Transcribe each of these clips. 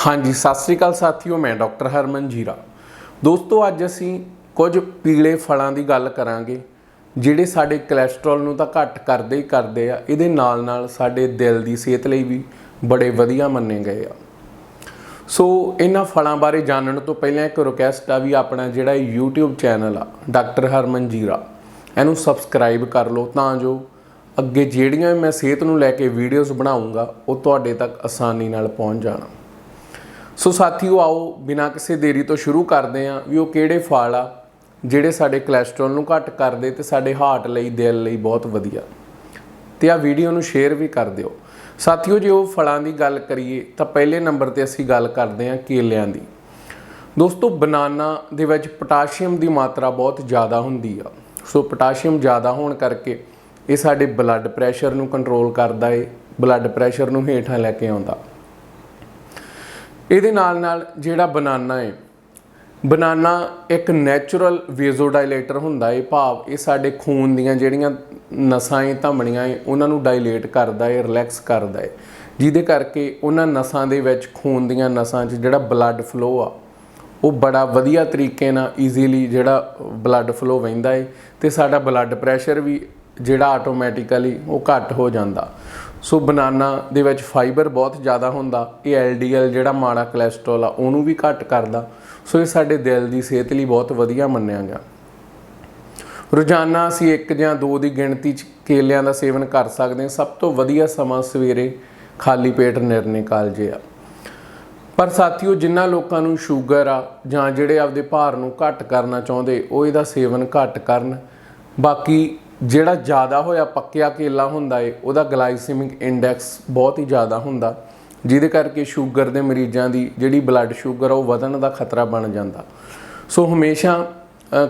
ਹਾਂਜੀ, ਸਤਿ ਸ੍ਰੀ ਅਕਾਲ ਸਾਥੀਓ, ਮੈਂ ਡਾਕਟਰ ਹਰਮਨ ਜੀਰਾ। ਦੋਸਤੋ, ਅੱਜ ਅਸੀਂ ਕੁਝ ਪੀਲੇ ਫਲਾਂ ਦੀ ਗੱਲ ਕਰਾਂਗੇ, ਜਿਹੜੇ ਸਾਡੇ ਕੋਲੇਸਟ੍ਰੋਲ ਨੂੰ ਤਾਂ ਘੱਟ ਕਰਦੇ ਹੀ ਕਰਦੇ ਆ, ਇਹਦੇ ਨਾਲ ਨਾਲ ਸਾਡੇ ਦਿਲ ਦੀ ਸਿਹਤ ਲਈ ਵੀ ਬੜੇ ਵਧੀਆ ਮੰਨੇ ਗਏ ਆ। ਸੋ, ਇਹਨਾਂ ਫਲਾਂ ਬਾਰੇ ਜਾਣਨ ਤੋਂ ਪਹਿਲਾਂ ਇੱਕ ਰਿਕੁਐਸਟ ਆ ਵੀ ਆਪਣਾ ਜਿਹੜਾ ਇਹ YouTube ਚੈਨਲ ਆ, ਡਾਕਟਰ ਹਰਮਨ ਜੀਰਾ, ਇਹਨੂੰ ਸਬਸਕ੍ਰਾਈਬ ਕਰ ਲਓ, ਤਾਂ ਜੋ ਅੱਗੇ ਜਿਹੜੀਆਂ ਵੀ ਮੈਂ ਸਿਹਤ ਨੂੰ ਲੈ ਕੇ ਵੀਡੀਓਜ਼ ਬਣਾਉਂਗਾ, ਉਹ ਤੁਹਾਡੇ ਤੱਕ ਆਸਾਨੀ ਨਾਲ ਪਹੁੰਚ ਜਾਣ। ਸੋ ਸਾਥੀਓ, ਆਓ ਬਿਨਾਂ ਕਿਸੇ ਦੇਰੀ ਤੋਂ ਸ਼ੁਰੂ ਕਰਦੇ ਹਾਂ ਵੀ ਉਹ ਕਿਹੜੇ ਫਲ ਆ, ਜਿਹੜੇ ਸਾਡੇ ਕੋਲੇਸਟ੍ਰੋਲ ਨੂੰ ਘੱਟ ਕਰਦੇ ਤੇ ਸਾਡੇ ਹਾਰਟ ਲਈ, ਦਿਲ ਲਈ ਬਹੁਤ ਵਧੀਆ। ਤੇ ਆ ਵੀਡੀਓ ਨੂੰ ਸ਼ੇਅਰ ਵੀ ਕਰ ਦਿਓ। ਸਾਥੀਓ, ਜੇ ਉਹ ਫਲਾਂ ਦੀ ਗੱਲ ਕਰੀਏ, ਤਾਂ ਪਹਿਲੇ ਨੰਬਰ ਤੇ ਅਸੀਂ ਗੱਲ ਕਰਦੇ ਹਾਂ ਕੇਲਿਆਂ ਦੀ। ਦੋਸਤੋ, ਬਨਾਨਾ ਦੇ ਵਿੱਚ ਪੋਟਾਸ਼ੀਅਮ ਦੀ ਮਾਤਰਾ ਬਹੁਤ ਜ਼ਿਆਦਾ ਹੁੰਦੀ ਆ। ਸੋ ਪੋਟਾਸ਼ੀਅਮ ਜ਼ਿਆਦਾ ਹੋਣ ਕਰਕੇ ਇਹ ਸਾਡੇ ਬਲੱਡ ਪ੍ਰੈਸ਼ਰ ਨੂੰ ਕੰਟਰੋਲ ਕਰਦਾ ਏ ਬਲੱਡ ਪ੍ਰੈਸ਼ਰ ਨੂੰ ਹੇਠਾਂ ਲੈ ਕੇ ਆਉਂਦਾ। ਇਹਦੇ ਨਾਲ ਨਾਲ ਜਿਹੜਾ ਬਨਾਨਾ ਹੈ ਬਨਾਨਾ ਇੱਕ ਨੈਚੁਰਲ ਵੇਜ਼ੋਡਾਇਲੇਟਰ ਹੁੰਦਾ ਹੈ ਭਾਵ ਇਹ ਸਾਡੇ ਖੂਨ ਦੀਆਂ ਜਿਹੜੀਆਂ ਨਸਾਂ ਏ, ਧਮਣੀਆਂ ਏ, ਉਹਨਾਂ ਨੂੰ ਡਾਇਲੇਟ ਕਰਦਾ ਏ ਰਿਲੈਕਸ ਕਰਦਾ ਹੈ ਜਿਹਦੇ ਕਰਕੇ ਉਹਨਾਂ ਨਸਾਂ ਦੇ ਵਿੱਚ ਖੂਨ ਦੀਆਂ ਨਸਾਂ 'ਚ ਜਿਹੜਾ ਬਲੱਡ ਫਲੋ ਆ, ਉਹ ਬੜਾ ਵਧੀਆ ਤਰੀਕੇ ਨਾਲ ਈਜ਼ੀਲੀ ਜਿਹੜਾ ਬਲੱਡ ਫਲੋ ਵਹਿੰਦਾ ਏ ਤੇ ਸਾਡਾ ਬਲੱਡ ਪ੍ਰੈਸ਼ਰ ਵੀ ਜਿਹੜਾ ਆਟੋਮੈਟਿਕਲੀ ਉਹ ਘੱਟ ਹੋ ਜਾਂਦਾ। ਸੋ ਬਨਾਨਾ ਦੇ ਵਿੱਚ ਫਾਈਬਰ ਬਹੁਤ ਜ਼ਿਆਦਾ ਹੁੰਦਾ, ਇਹ ਐਲਡੀਐਲ ਜਿਹੜਾ ਮਾੜਾ ਕੋਲੇਸਟ੍ਰੋਲ ਆ, ਉਹਨੂੰ ਵੀ ਘੱਟ ਕਰਦਾ। ਸੋ ਇਹ ਸਾਡੇ ਦਿਲ ਦੀ ਸਿਹਤ ਲਈ ਬਹੁਤ ਵਧੀਆ ਮੰਨਿਆ ਗਿਆ। ਰੋਜ਼ਾਨਾ ਅਸੀਂ ਇੱਕ ਜਾਂ ਦੋ ਦੀ ਗਿਣਤੀ ਚ ਕੇਲਿਆਂ ਦਾ ਸੇਵਨ ਕਰ ਸਕਦੇ ਹਾਂ। ਸਭ ਤੋਂ ਵਧੀਆ ਸਮਾਂ ਸਵੇਰੇ ਖਾਲੀ ਪੇਟ ਨਿਰਣੇ ਕਾਲਜੇ ਆ। ਪਰ ਸਾਥੀਓ ਜਿਨ੍ਹਾਂ ਲੋਕਾਂ ਨੂੰ ਸ਼ੂਗਰ ਆ ਜਾਂ ਜਿਹੜੇ ਆਪਦੇ ਭਾਰ ਨੂੰ ਘੱਟ ਕਰਨਾ ਚਾਹੁੰਦੇ, ਉਹ ਇਹਦਾ ਸੇਵਨ ਘੱਟ ਕਰਨ। ਬਾਕੀ ਜਿਹੜਾ ਜ਼ਿਆਦਾ ਹੋਇਆ, ਪੱਕਿਆ ਕੇਲਾ ਹੁੰਦਾ ਏ, ਉਹਦਾ ਗਲਾਈਸੈਮਿਕ ਇੰਡੈਕਸ ਬਹੁਤ ਹੀ ਜ਼ਿਆਦਾ ਹੁੰਦਾ। ਜਿਹਦੇ ਕਰਕੇ ਸ਼ੂਗਰ ਦੇ ਮਰੀਜ਼ਾਂ ਦੀ ਜਿਹੜੀ ਬਲੱਡ ਸ਼ੂਗਰ ਆ, ਉਹ ਵਧਣ ਦਾ ਖਤਰਾ ਬਣ ਜਾਂਦਾ। ਸੋ ਹਮੇਸ਼ਾ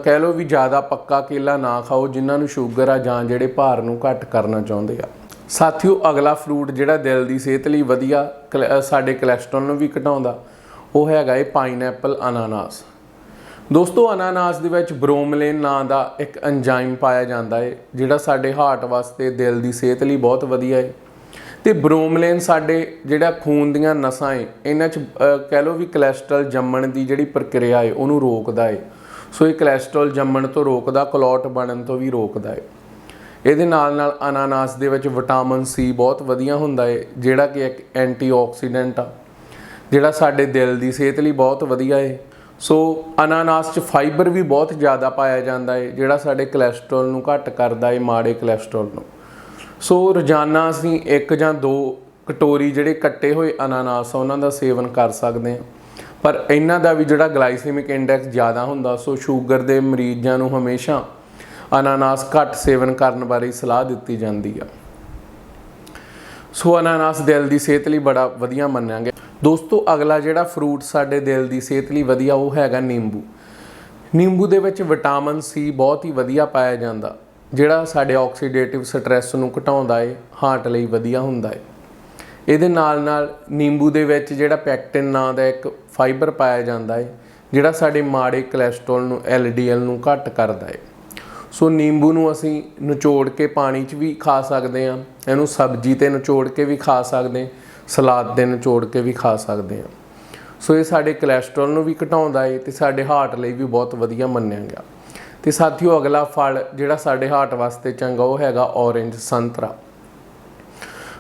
ਕਹਿ ਲਓ ਵੀ ਜ਼ਿਆਦਾ ਪੱਕਾ ਕੇਲਾ ਨਾ ਖਾਓ, ਜਿਨ੍ਹਾਂ ਨੂੰ ਸ਼ੂਗਰ ਆ ਜਾਂ ਜਿਹੜੇ ਭਾਰ ਨੂੰ ਘੱਟ ਕਰਨਾ ਚਾਹੁੰਦੇ ਆ। ਸਾਥੀਓ, ਅਗਲਾ ਫਰੂਟ ਜਿਹੜਾ ਦਿਲ ਦੀ ਸਿਹਤ ਲਈ ਵਧੀਆ, ਕਲ- ਸਾਡੇ ਕੋਲੇਸਟ੍ਰੋਲ ਨੂੰ ਵੀ ਘਟਾਉਂਦਾ, ਉਹ ਹੈਗਾ ਏ ਪਾਈਨਐਪਲ ਅਨਾਨਾਸ ਦੋਸਤੋ, ਅਨਾਨਾਸ ਦੇ ਵਿੱਚ ਬ੍ਰੋਮਲੇਨ ਨਾਂ ਦਾ ਇੱਕ ਐਂਜ਼ਾਈਮ ਪਾਇਆ ਜਾਂਦਾ ਹੈ ਜਿਹੜਾ ਸਾਡੇ ਹਾਰਟ ਵਾਸਤੇ, ਦਿਲ ਦੀ ਸਿਹਤ ਲਈ ਬਹੁਤ ਵਧੀਆ ਹੈ ਤੇ ਬ੍ਰੋਮਲੇਨ ਸਾਡੇ ਜਿਹੜਾ ਖੂਨ ਦੀਆਂ ਨਸਾਂ ਹੈ ਇਹਨਾਂ 'ਚ ਕਹਿ ਲਓ ਵੀ ਕੋਲੇਸਟ੍ਰੋਲ ਜੰਮਣ ਦੀ ਜਿਹੜੀ ਪ੍ਰਕਿਰਿਆ ਹੈ ਉਹਨੂੰ ਰੋਕਦਾ ਹੈ ਸੋ ਇਹ ਕੋਲੇਸਟ੍ਰੋਲ ਜੰਮਣ ਤੋਂ ਰੋਕਦਾ ਕਲੌਟ ਬਣਨ ਤੋਂ ਵੀ ਰੋਕਦਾ ਹੈ ਇਹਦੇ ਨਾਲ ਨਾਲ ਅਨਾਨਾਸ ਦੇ ਵਿੱਚ ਵਿਟਾਮਿਨ ਸੀ ਬਹੁਤ ਵਧੀਆ ਹੁੰਦਾ ਹੈ ਜਿਹੜਾ ਕਿ ਇੱਕ ਐਂਟੀਆਕਸੀਡੈਂਟ ਆ, ਜਿਹੜਾ ਸਾਡੇ ਦਿਲ ਦੀ ਸਿਹਤ ਲਈ ਬਹੁਤ ਵਧੀਆ ਹੈ ਸੋ ਅਨਾਨਾਸ 'ਚ ਫਾਈਬਰ ਵੀ ਬਹੁਤ ਜ਼ਿਆਦਾ ਪਾਇਆ ਜਾਂਦਾ ਹੈ ਜਿਹੜਾ ਸਾਡੇ ਕੋਲੇਸਟ੍ਰੋਲ ਨੂੰ ਘੱਟ ਕਰਦਾ ਹੈ ਮਾੜੇ ਕੋਲੇਸਟ੍ਰੋਲ ਨੂੰ। ਸੋ ਰੋਜ਼ਾਨਾ ਅਸੀਂ ਇੱਕ ਜਾਂ ਦੋ ਕਟੋਰੀ ਜਿਹੜੇ ਕੱਟੇ ਹੋਏ ਅਨਾਨਾਸ ਆ, ਉਹਨਾਂ ਦਾ ਸੇਵਨ ਕਰ ਸਕਦੇ ਹਾਂ। ਪਰ ਇਹਨਾਂ ਦਾ ਵੀ ਜਿਹੜਾ ਗਲਾਈਸੀਮਿਕ ਇੰਡੈਕਸ ਜ਼ਿਆਦਾ ਹੁੰਦਾ, ਸੋ ਸ਼ੂਗਰ ਦੇ ਮਰੀਜ਼ਾਂ ਨੂੰ ਹਮੇਸ਼ਾ ਅਨਾਨਾਸ ਘੱਟ ਸੇਵਨ ਕਰਨ ਬਾਰੇ ਸਲਾਹ ਦਿੱਤੀ ਜਾਂਦੀ ਆ। ਸੋ ਅਨਾਨਾਸ ਦਿਲ ਦੀ ਸਿਹਤ ਲਈ ਬੜਾ ਵਧੀਆ ਮੰਨਿਆ ਗਿਆ। ਦੋਸਤੋ, ਅਗਲਾ ਜਿਹੜਾ ਫਰੂਟ ਸਾਡੇ ਦਿਲ ਦੀ ਸਿਹਤ ਲਈ ਵਧੀਆ, ਉਹ ਹੈਗਾ ਨਿੰਬੂ। ਨਿੰਬੂ ਦੇ ਵਿੱਚ ਵਿਟਾਮਿਨ ਸੀ ਬਹੁਤ ਹੀ ਵਧੀਆ ਪਾਇਆ ਜਾਂਦਾ, ਜਿਹੜਾ ਸਾਡੇ ਆਕਸੀਡੇਟਿਵ ਸਟ੍ਰੈਸ ਨੂੰ ਘਟਾਉਂਦਾ ਏ ਹਾਰਟ ਲਈ ਵਧੀਆ ਹੁੰਦਾ ਏ। ਇਹਦੇ ਨਾਲ ਨਾਲ ਨਿੰਬੂ ਦੇ ਵਿੱਚ ਜਿਹੜਾ ਪੈਕਟਿਨ ਨਾਂ ਦਾ ਇੱਕ ਫਾਈਬਰ ਪਾਇਆ ਜਾਂਦਾ ਏ, ਜਿਹੜਾ ਸਾਡੇ ਮਾੜੇ ਕੋਲੇਸਟ੍ਰੋਲ ਨੂੰ ਐਲਡੀਐਲ ਨੂੰ ਘੱਟ ਕਰਦਾ ਏ। ਸੋ ਨਿੰਬੂ ਨੂੰ ਅਸੀਂ ਨਿਚੋੜ ਕੇ ਪਾਣੀ 'ਚ ਵੀ ਖਾ ਸਕਦੇ ਹਾਂ, ਇਹਨੂੰ ਸਬਜ਼ੀ ਤੇ ਨਿਚੋੜ ਕੇ ਵੀ ਖਾ ਸਕਦੇ ਹਾਂ। ਸਲਾਦ ਦੇ ਨਿਚੋੜ ਕੇ ਵੀ ਖਾ ਸਕਦੇ ਹਾਂ। ਸੋ ਇਹ ਸਾਡੇ ਕੋਲੇਸਟ੍ਰੋਲ ਨੂੰ ਵੀ ਘਟਾਉਂਦਾ ਏ ਤੇ ਸਾਡੇ ਹਾਰਟ ਲਈ ਵੀ ਬਹੁਤ ਵਧੀਆ ਮੰਨਿਆ ਗਿਆ। ਤੇ ਸਾਥੀਓ, ਅਗਲਾ ਫਲ ਜਿਹੜਾ ਸਾਡੇ ਹਾਰਟ ਵਾਸਤੇ ਚੰਗਾ ਉਹ ਹੈਗਾ ਔਰੇਂਜ ਸੰਤਰਾ।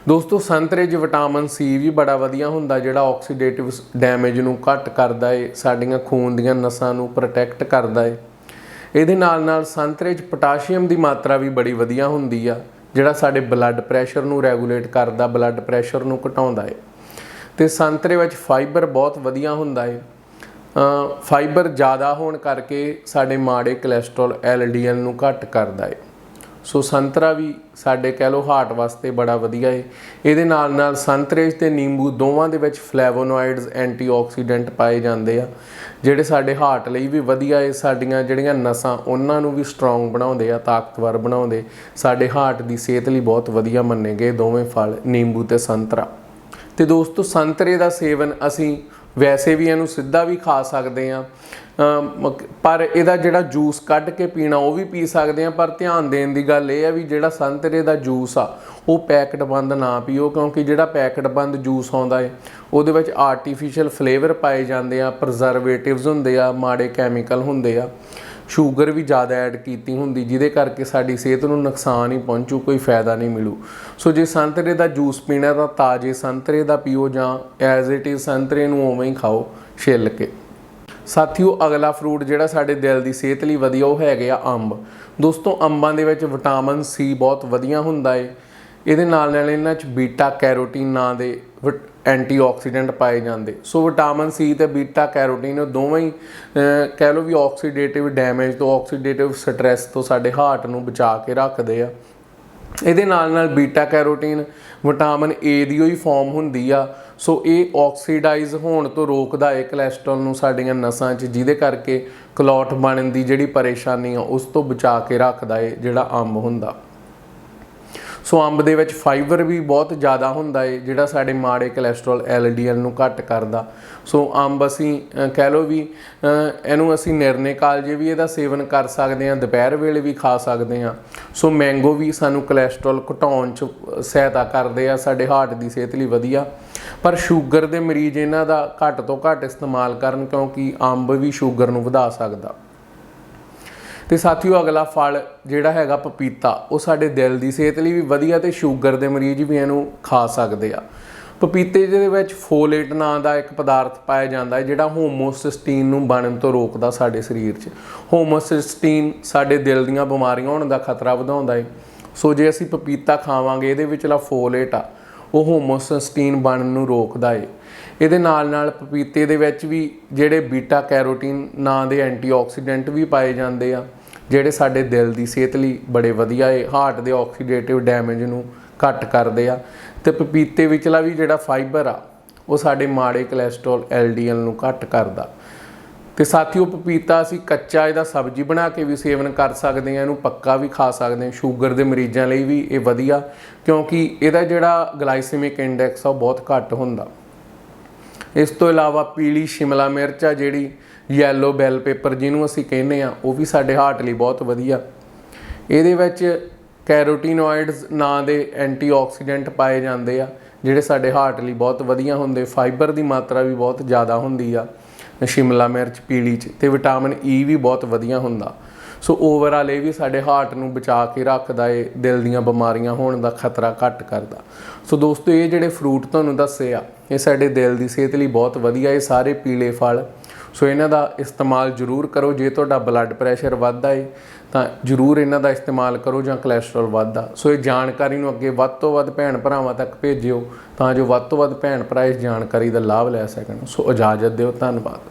ਦੋਸਤੋ, ਸੰਤਰੇ 'ਚ ਵਿਟਾਮਿਨ ਸੀ ਵੀ ਬੜਾ ਵਧੀਆ ਹੁੰਦਾ ਜਿਹੜਾ ਆਕਸੀਡੇਟਿਵ ਡੈਮੇਜ ਨੂੰ ਘੱਟ ਕਰਦਾ ਏ, ਸਾਡੀਆਂ ਖੂਨ ਦੀਆਂ ਨਸਾਂ ਨੂੰ ਪ੍ਰੋਟੈਕਟ ਕਰਦਾ ਏ। ਇਹਦੇ ਨਾਲ ਨਾਲ ਸੰਤਰੇ 'ਚ ਪੋਟਾਸ਼ੀਅਮ ਦੀ ਮਾਤਰਾ ਵੀ ਬੜੀ ਵਧੀਆ ਹੁੰਦੀ ਆ। ਜਿਹੜਾ ਸਾਡੇ ਬਲੱਡ ਪ੍ਰੈਸ਼ਰ ਨੂੰ ਰੈਗੂਲੇਟ ਕਰਦਾ ਬਲੱਡ ਪ੍ਰੈਸ਼ਰ ਨੂੰ ਘਟਾਉਂਦਾ ਏ। ਤੇ ਸੰਤਰੇ ਵਿੱਚ ਫਾਈਬਰ ਬਹੁਤ ਵਧੀਆ ਹੁੰਦਾ ਏ। ਫਾਈਬਰ ਜ਼ਿਆਦਾ ਹੋਣ ਕਰਕੇ ਸਾਡੇ ਮਾੜੇ ਕੋਲੇਸਟ੍ਰੋਲ ਐਲਡੀਐਲ ਨੂੰ ਘੱਟ ਕਰਦਾ ਏ। ਸੋ ਸੰਤਰਾ ਵੀ ਸਾਡੇ ਕਹਿ ਲਓ ਹਾਰਟ ਵਾਸਤੇ ਬੜਾ ਵਧੀਆ ਏ। ਇਹਦੇ ਨਾਲ ਨਾਲ ਸੰਤਰੇ 'ਚ ਤੇ ਨਿੰਬੂ ਦੋਵਾਂ ਦੇ ਵਿੱਚ ਫਲੇਵੋਨੋਇਡਸ ਐਂਟੀਆਕਸੀਡੈਂਟ ਪਾਏ ਜਾਂਦੇ ਆ, ਜਿਹੜੇ ਸਾਡੇ ਹਾਰਟ ਲਈ ਵੀ ਵਧੀਆ ਏ। ਸਾਡੀਆਂ ਜਿਹੜੀਆਂ ਨਸਾਂ, ਉਹਨਾਂ ਨੂੰ ਵੀ ਸਟਰੋਂਗ ਬਣਾਉਂਦੇ ਆ, ਤਾਕਤਵਰ ਬਣਾਉਂਦੇ। ਸਾਡੇ ਹਾਰਟ ਦੀ ਸਿਹਤ ਲਈ ਬਹੁਤ ਵਧੀਆ ਮੰਨੇ ਗਏ ਦੋਵੇਂ ਫਲ, ਨਿੰਬੂ ਤੇ ਸੰਤਰਾ ਤੇ ਦੋਸਤੋ ਸੰਤਰੇ ਦਾ ਸੇਵਨ ਅਸੀਂ ਵੈਸੇ ਵੀ ਇਹਨੂੰ ਸਿੱਧਾ ਵੀ ਖਾ ਸਕਦੇ ਆ ਪਰ ਇਹਦਾ ਜਿਹੜਾ ਜੂਸ ਕੱਢ ਕੇ ਪੀਣਾ, ਉਹ ਵੀ ਪੀ ਸਕਦੇ ਆ ਪਰ ਧਿਆਨ ਦੇਣ ਦੀ ਗੱਲ ਇਹ ਆ ਵੀ ਜਿਹੜਾ ਸੰਤਰੇ ਦਾ ਜੂਸ ਆ, ਉਹ ਪੈਕਟ ਬੰਦ ਨਾ ਪੀਓ, ਕਿਉਂਕਿ ਜਿਹੜਾ ਪੈਕਟ ਬੰਦ ਜੂਸ ਆਉਂਦਾ ਏ, ਉਹਦੇ ਵਿੱਚ ਆਰਟੀਫੀਸ਼ੀਅਲ ਫਲੇਵਰ ਪਾਏ ਜਾਂਦੇ ਆ ਪ੍ਰਜ਼ਰਵੇਟਿਵਸ ਹੁੰਦੇ ਆ, ਮਾੜੇ ਕੈਮੀਕਲ ਹੁੰਦੇ ਆ। ਸ਼ੂਗਰ ਵੀ ਜ਼ਿਆਦਾ ਐਡ ਕੀਤੀ ਹੁੰਦੀ, ਜਿਹਦੇ ਕਰਕੇ ਸਾਡੀ ਸਿਹਤ ਨੂੰ ਨੁਕਸਾਨ ਹੀ ਪਹੁੰਚੂ, ਕੋਈ ਫਾਇਦਾ ਨਹੀਂ ਮਿਲੂ। ਸੋ ਜੇ ਸੰਤਰੇ ਦਾ ਜੂਸ ਪੀਣਾ ਤਾਂ ਤਾਜ਼ੇ ਸੰਤਰੇ ਦਾ ਪੀਓ ਜਾਂ ਐਜ਼ ਇਟ ਇਜ਼ ਸੰਤਰੇ ਨੂੰ ਉਵੇਂ ਹੀ ਖਾਓ, ਛਿੱਲ ਕੇ। ਸਾਥੀਓ, ਅਗਲਾ ਫਰੂਟ ਜਿਹੜਾ ਸਾਡੇ ਦਿਲ ਦੀ ਸਿਹਤ ਲਈ ਵਧੀਆ, ਉਹ ਹੈਗੇ ਆ ਅੰਬ। ਦੋਸਤੋ, ਅੰਬਾਂ ਦੇ ਵਿੱਚ ਵਿਟਾਮਿਨ ਸੀ ਬਹੁਤ ਵਧੀਆ ਹੁੰਦਾ ਏ। ਇਹਦੇ ਨਾਲ ਨਾਲ ਇਹਨਾਂ 'ਚ ਬੀਟਾ ਕੈਰੋਟੀਨ ਨਾਂ ਦੇ ਐਂਟੀਆਕਸੀਡੈਂਟ ਪਾਏ ਜਾਂਦੇ। ਸੋ ਵਿਟਾਮਿਨ ਸੀ ਤੇ ਬੀਟਾ, ਕੈਰੋਟੀਨ ਦੋਵੇਂ ਹੀ ਕਹਿ ਲਓ ਵੀ ਆਕਸੀਡੇਟਿਵ ਡੈਮੇਜ ਤੋਂ, ਆਕਸੀਡੇਟਿਵ ਸਟ੍ਰੈਸ ਤੋਂ ਸਾਡੇ ਹਾਰਟ ਨੂੰ ਬਚਾ ਕੇ ਰੱਖਦੇ ਆ। ਇਹਦੇ ਨਾਲ ਨਾਲ ਬੀਟਾ, ਕੈਰੋਟੀਨ, ਵਿਟਾਮਿਨ ਏ ਦੀ ਹੀ ਫਾਰਮ ਹੁੰਦੀ ਆ। ਸੋ ਇਹ ਆਕਸੀਡਾਈਜ਼ ਹੋਣ ਤੋਂ ਰੋਕਦਾ ਹੈ ਕੋਲੇਸਟ੍ਰੋਲ ਨੂੰ ਸਾਡੀਆਂ ਨਸਾਂ 'ਚ, ਜਿਹਦੇ ਕਰਕੇ ਕਲੌਟ ਬਣਨ ਦੀ ਜਿਹੜੀ ਪਰੇਸ਼ਾਨੀ ਆ, ਉਸ ਤੋਂ ਬਚਾ ਕੇ ਰੱਖਦਾ ਹੈ ਜਿਹੜਾ ਅੰਬ ਹੁੰਦਾ। ਸੋ ਅੰਬ ਦੇ ਵਿੱਚ ਫਾਈਬਰ ਵੀ ਬਹੁਤ ਜ਼ਿਆਦਾ ਹੁੰਦਾ ਏ, ਜਿਹੜਾ ਸਾਡੇ ਮਾੜੇ ਕੋਲੇਸਟ੍ਰੋਲ ਐਲਡੀਐਲ ਨੂੰ ਘੱਟ ਕਰਦਾ। ਸੋ ਅੰਬ ਅਸੀਂ ਕਹਿ ਲਓ ਵੀ ਇਹਨੂੰ ਅਸੀਂ ਨਿਰਣੇ ਕਾਲਜੇ ਵੀ ਇਹਦਾ ਸੇਵਨ ਕਰ ਸਕਦੇ ਹਾਂ, ਦੁਪਹਿਰ ਵੇਲੇ ਵੀ ਖਾ ਸਕਦੇ ਹਾਂ। ਸੋ ਮੈਂਗੋ ਵੀ ਸਾਨੂੰ ਕੋਲੇਸਟ੍ਰੋਲ ਘਟਾਉਣ 'ਚ ਸਹਾਇਤਾ ਕਰਦੇ ਆ, ਸਾਡੇ ਹਾਰਟ ਦੀ ਸਿਹਤ ਲਈ ਵਧੀਆ। ਪਰ ਸ਼ੂਗਰ ਦੇ ਮਰੀਜ਼ ਇਹਨਾਂ ਦਾ ਘੱਟ ਤੋਂ ਘੱਟ ਇਸਤੇਮਾਲ ਕਰਨ ਕਿਉਂਕਿ ਅੰਬ ਵੀ ਸ਼ੂਗਰ ਨੂੰ ਵਧਾ ਸਕਦਾ। ਤੇ ਸਾਥੀਓ, ਅਗਲਾ ਫਲ ਜਿਹੜਾ ਹੈਗਾ ਪਪੀਤਾ, ਉਹ ਸਾਡੇ ਦਿਲ ਦੀ ਸਿਹਤ ਲਈ ਵੀ ਵਧੀਆ ਤੇ ਸ਼ੂਗਰ ਦੇ ਮਰੀਜ਼ ਵੀ ਇਹਨੂੰ ਖਾ ਸਕਦੇ ਆ। ਪਪੀਤੇ ਦੇ ਵਿੱਚ ਫੋਲੇਟ ਨਾਂ ਦਾ ਇੱਕ ਪਦਾਰਥ ਪਾਇਆ ਜਾਂਦਾ ਹੈ, ਜਿਹੜਾ ਹੋਮੋਸਿਸਟੀਨ ਨੂੰ ਬਣਨ ਤੋਂ ਰੋਕਦਾ ਸਾਡੇ ਸਰੀਰ 'ਚ। ਹੋਮੋਸਿਸਟੀਨ ਸਾਡੇ ਦਿਲ ਦੀਆਂ ਬਿਮਾਰੀਆਂ ਹੋਣ ਦਾ ਖਤਰਾ ਵਧਾਉਂਦਾ ਹੈ ਸੋ ਜੇ ਅਸੀਂ ਪਪੀਤਾ ਖਾਵਾਂਗੇ, ਇਹਦੇ ਵਿੱਚਲਾ ਫੋਲੇਟ ਆ, ਉਹ ਹੋਮੋਸਿਸਟੀਨ ਬਣਨ ਨੂੰ ਰੋਕਦਾ ਏ। ਇਹਦੇ ਨਾਲ ਨਾਲ ਪਪੀਤੇ ਦੇ ਵਿੱਚ ਵੀ ਜਿਹੜੇ ਬੀਟਾ ਕੈਰੋਟੀਨ ਨਾਂ ਦੇ ਐਂਟੀਆਕਸੀਡੈਂਟ ਵੀ ਪਾਏ ਜਾਂਦੇ ਆ। ਜਿਹੜੇ ਸਾਡੇ ਦਿਲ ਦੀ ਸਿਹਤ ਲਈ ਬੜੇ ਵਧੀਆ ਏ ਹਾਰਟ ਦੇ ਆਕਸੀਡੇਟਿਵ ਡੈਮੇਜ ਨੂੰ ਘੱਟ ਕਰਦੇ ਆ। ਤੇ ਪਪੀਤੇ ਵਿਚਲਾ ਵੀ ਜਿਹੜਾ ਫਾਈਬਰ ਆ, ਉਹ ਸਾਡੇ ਮਾੜੇ ਕੋਲੇਸਟ੍ਰੋਲ ਐਲਡੀਐਲ ਨੂੰ ਘੱਟ ਕਰਦਾ। ਤੇ ਸਾਥੀਓ ਪਪੀਤਾ ਅਸੀਂ ਕੱਚਾ ਇਹਦਾ ਸਬਜ਼ੀ ਬਣਾ ਕੇ ਵੀ ਸੇਵਨ ਕਰ ਸਕਦੇ ਹਾਂ ਇਹਨੂੰ ਪੱਕਾ ਵੀ ਖਾ ਸਕਦੇ ਹਾਂ ਸ਼ੂਗਰ ਦੇ ਮਰੀਜ਼ਾਂ ਲਈ ਵੀ ਇਹ ਵਧੀਆ, ਕਿਉਂਕਿ ਇਹਦਾ ਜਿਹੜਾ ਗਲਾਈਸੈਮਿਕ ਇੰਡੈਕਸ ਆ, ਉਹ ਬਹੁਤ ਘੱਟ ਹੁੰਦਾ। ਇਸ ਤੋਂ ਇਲਾਵਾ ਪੀਲੀ ਸ਼ਿਮਲਾ ਮਿਰਚ ਆ ਜਿਹੜੀ ਯੈਲੋ ਬੈਲ ਪੇਪਰ ਜਿਹਨੂੰ ਅਸੀਂ ਕਹਿੰਦੇ ਆ, ਉਹ ਵੀ ਸਾਡੇ ਹਾਰਟ ਲਈ ਬਹੁਤ ਵਧੀਆ। ਇਹਦੇ ਵਿੱਚ ਕੈਰੋਟੀਨੋਇਡਸ ਨਾਂ ਦੇ ਐਂਟੀਆਕਸੀਡੈਂਟ ਪਾਏ ਜਾਂਦੇ ਆ, ਜਿਹੜੇ ਸਾਡੇ ਹਾਰਟ ਲਈ ਬਹੁਤ ਵਧੀਆ ਹੁੰਦੇ। ਫਾਈਬਰ ਦੀ ਮਾਤਰਾ ਵੀ ਬਹੁਤ ਜ਼ਿਆਦਾ ਹੁੰਦੀ ਆ ਸ਼ਿਮਲਾ ਮਿਰਚ, ਪੀਲੀ ਚ, ਤੇ ਵਿਟਾਮਿਨ ਈ e ਵੀ ਬਹੁਤ ਵਧੀਆ ਹੁੰਦਾ। ਸੋ ਓਵਰਆਲ ਇਹ ਵੀ ਸਾਡੇ ਹਾਰਟ ਨੂੰ ਬਚਾ ਕੇ ਰੱਖਦਾ ਏ, ਦਿਲ ਦੀਆਂ ਬਿਮਾਰੀਆਂ ਹੋਣ ਦਾ ਖਤਰਾ ਘੱਟ ਕਰਦਾ। ਸੋ ਦੋਸਤੋ, ਇਹ ਜਿਹੜੇ ਫਰੂਟ ਤੁਹਾਨੂੰ ਦੱਸੇ ਆ, ਇਹ ਸਾਡੇ ਦਿਲ ਦੀ ਸਿਹਤ ਲਈ ਬਹੁਤ ਵਧੀਆ, ਇਹ ਸਾਰੇ ਪੀਲੇ ਫਲ। ਸੋ ਇਹਨਾਂ ਦਾ ਇਸਤੇਮਾਲ ਜ਼ਰੂਰ ਕਰੋ, ਜੇ ਤੁਹਾਡਾ ਬਲੱਡ ਪ੍ਰੈਸ਼ਰ ਵੱਧਦਾ ਏ, ਤਾਂ ਜ਼ਰੂਰ ਇਹਨਾਂ ਦਾ ਇਸਤੇਮਾਲ ਕਰੋ ਜਾਂ ਕੋਲੇਸਟ੍ਰੋਲ ਵੱਧਦਾ। ਸੋ ਇਹ ਜਾਣਕਾਰੀ ਨੂੰ ਅੱਗੇ ਵੱਧ ਤੋਂ ਵੱਧ ਭੈਣ ਭਰਾਵਾਂ ਤੱਕ ਭੇਜਿਓ, ਤਾਂ ਜੋ ਵੱਧ ਤੋਂ ਵੱਧ ਭੈਣ ਭਰਾ ਇਸ ਜਾਣਕਾਰੀ ਦਾ ਲਾਭ ਲੈ ਸਕਣ। ਸੋ ਇਜਾਜ਼ਤ ਦਿਓ, ਧੰਨਵਾਦ।